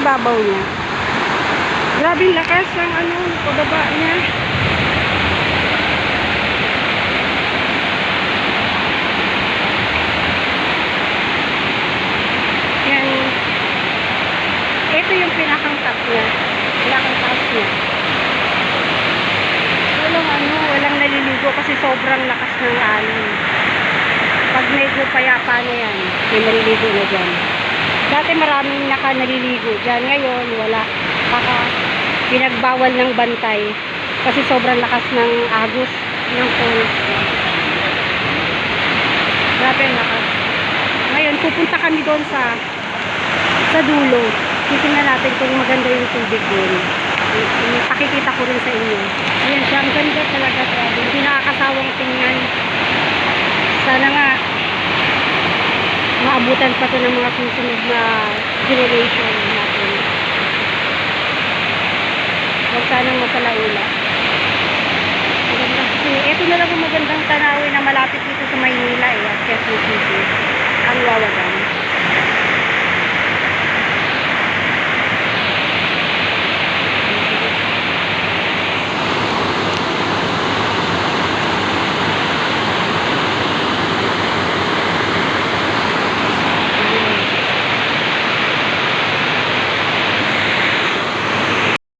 ibabaw niya. Grabe lakas ng ano, pababa niya. Yan. Ito yung pinakang top niya. Pinakang taas niya. Walang ano, walang naliligo kasi sobrang lakas ng alon. Pag medyo payapa na yan, may maliligo na dyan. Dati maraming naka naliligo dyan. Ngayon, wala. Baka pinagbawal ng bantay kasi sobrang lakas ng agos ng falls. Grabe ang lakas. Ngayon, pupunta kami doon sa sa dulo. Titingnan natin kung maganda yung tubig doon. Pakikita ko rin sa inyo. Ayan siya, ang ganda talaga. Grabe. Maabutan pa to ng mga susunod na generation natin. Huwag sanang masalaula. Maganda. Ito na lang ang magandang tanawin na malapit dito sa Maynila eh, at Quezon City. Ang Wawagan.